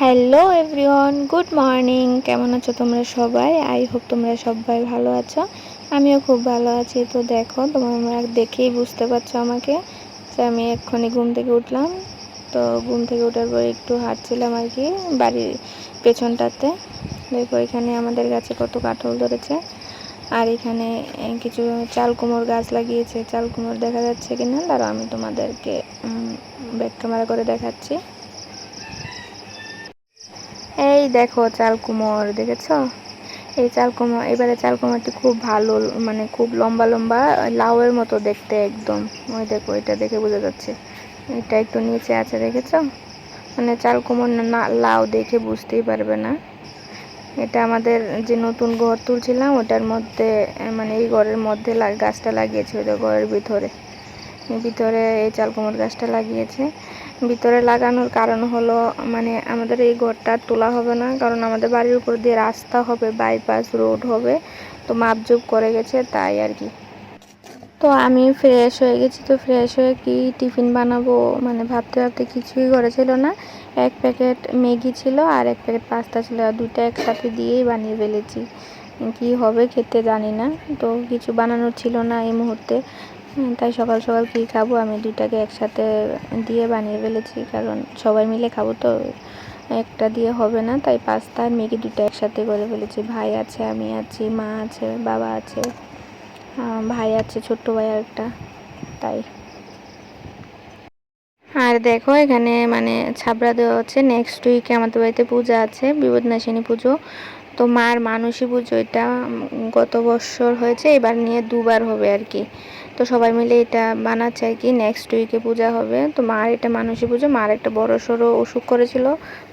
Hello everyone good morning কেমন আছো তোমরা সবাই? আই হোপ তোমরা সবাই ভালো আছো। আমিও খুব ভালো আছি। তো দেখো, তোমরা দেখেই বুঝতে পারছ আমাকে যে আমি এক্ষুনি ঘুম থেকে উঠলাম। তো ঘুম থেকে ওঠার পর একটু হাঁটছিলাম আর কি বাড়ির পেছনটাতে। দেখো, এখানে আমাদের গাছে কত কাঠল ধরেছে। আর এখানে কিছু চাল কুমোর গাছ লাগিয়েছে। চাল কুমোর দেখা যাচ্ছে কিনা? দাঁড়াও, আমি তোমাদেরকে ব্যাক ক্যামেরা করে দেখাচ্ছি। এই দেখো চাল কুমোর দেখেছ? এই চাল কুমোর এবারে চাল কুমোরটি খুব ভালো মানে খুব লম্বা লম্বা, লাউয়ের মতো দেখতে একদম। ওই দেখো, এটা দেখে বোঝা যাচ্ছে। এটা একটু নিচে আছে, দেখেছ? মানে চাল কুমোর না লাউ দেখে বুঝতেই পারবে না। এটা আমাদের যে নতুন ঘর তুলছিলাম, ওটার মধ্যে মানে এই ঘরের মধ্যে গাছটা লাগিয়েছে, ওই ঘরের ভিতরে। ভিতরে এই চাল কুমোর গাছটা লাগিয়েছে। ভিতরে লাগানোর কারণ হলো মানে আমাদের এই ঘরটা তোলা হবে না, কারণ আমাদের বাড়ির উপর দিয়ে রাস্তা হবে বাইপাস রোড হবে, তো মাপজুপ করে গেছে তাই আর কি। তো আমি ফ্রেশ হয়ে গেছি, তো ফ্রেশ হয়ে কি টিফিন বানাবো? মানে ভাবতে ভাবতে কিছুই ঘরে ছিল না। এক প্যাকেট ম্যাগি ছিল আর এক প্যাকেট পাস্তা ছিল, আর দুটো একসাথে দিয়েই বানিয়ে ফেলেছি। কি হবে খেতে জানি না, তো কিছু বানানোর ছিল না এই মুহূর্তে। তাই সকাল সকাল কী খাব? আমি দুইটাকে একসাথে দিয়ে বানিয়ে ফেলেছি, কারণ সবাই মিলে খাব তো একটা দিয়ে হবে না, তাই পাস্তা আর ম্যাগি দুটো একসাথে করে ফেলেছি। ভাই আছে, আমি আছি, মা আছে, বাবা আছে ভাই আছে, ছোট্ট ভাই একটা, তাই। আর দেখো, এখানে মানে ছাবড়া দেওয়া হচ্ছে। নেক্সট উইকে আমাদের বাড়িতে পূজা আছে, বিপদনাশিনী পুজো। তো মার মানসী পুজো, এটা গত বছর হয়েছে, এবার নিয়ে দুবার হবে আর কি। তো সবাই মিলে এটা বানাচ্ছে আর কি। নেক্সট উইকে পূজা হবে। তো মার এটা মানসী পুজো। মার একটা বড় সড়ো অসুখ করেছিল।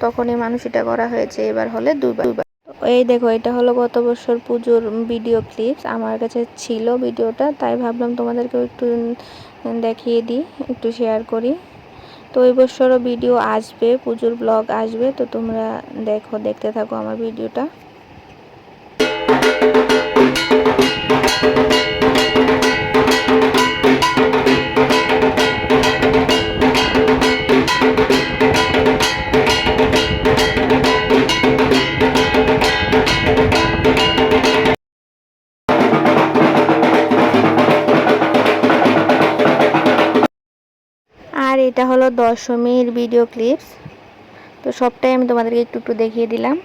তখন এই মানসীটা করা হয়েছে। এবার হলে দুবার দুবার এই দেখো, এটা হলো গত বছর পুজোর ভিডিও ক্লিপস আমার কাছে ছিল ভিডিওটা তাই ভাবলাম তোমাদেরকেও একটু দেখিয়ে দিই, একটু শেয়ার করি। তো এই বছরও ভিডিও আসবে। পুজোর ব্লগ আসবে। তো তোমরা দেখো, দেখতে থাকো আমার ভিডিওটা এটা হলো দশমীর ভিডিও ক্লিপস তো সবটাই আমি তোমাদেরকে একটু একটু দেখিয়ে দিলাম।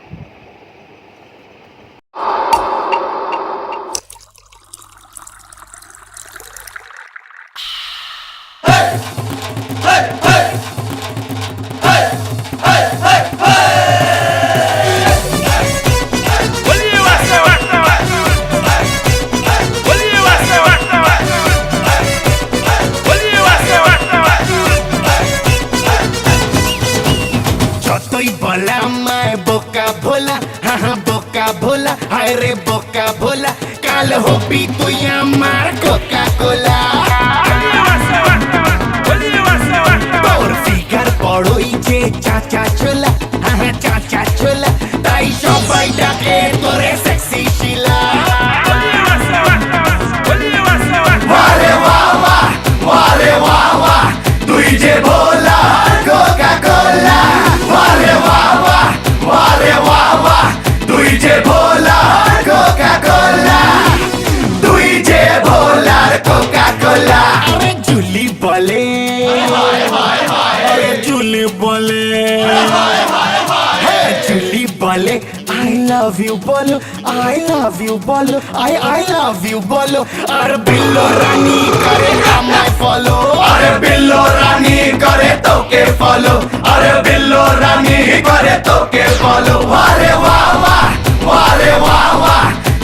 কাল হবি তুই আমার কোকা কোলা তোর ফিগার বড়ই যে চাচা ছোলা হ্যাঁ বলে। হ্যাঁ, জুলি বলে আই লাভ ইউ বলো আই লাভ ইউ বলো আই আই লাভ ইউ বলো। আর বিল্লো রানী করে আমায় ফলো আরে বিল্লো রানী করে তোকে ফলো আরে বিল্লো রানী করে তোকে ফলো আরে বাহ আরে বাহ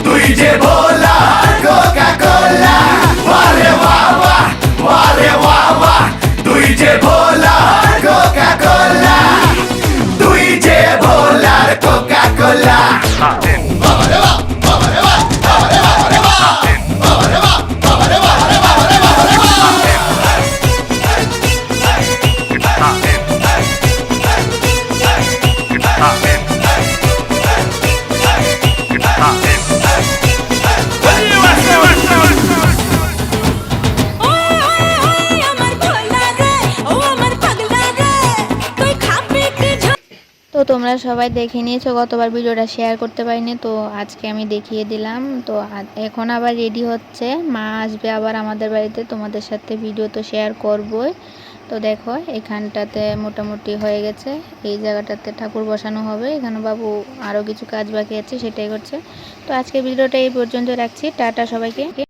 তুই যে ভোলা কোকা কোলা আরে বাহ বাহ আরে তোমরা সবাই দেখে নিয়েছো, গতবার ভিডিওটা শেয়ার করতে পারিনি, তো আজকে আমি দেখিয়ে দিলাম। তো এখন আবার রেডি হচ্ছে। মা আসবে আবার আমাদের বাড়িতে, তোমাদের সাথে ভিডিও তো শেয়ার করবই। তো দেখো, এখানটাতে মোটামুটি হয়ে গেছে। এই জায়গাটাতে ঠাকুর বসানো হবে। এখানে বাবু আরও কিছু কাজ বাকি আছে, সেটাই করছে। তো আজকে ভিডিওটা এই পর্যন্ত রাখছি। টাটা সবাইকে।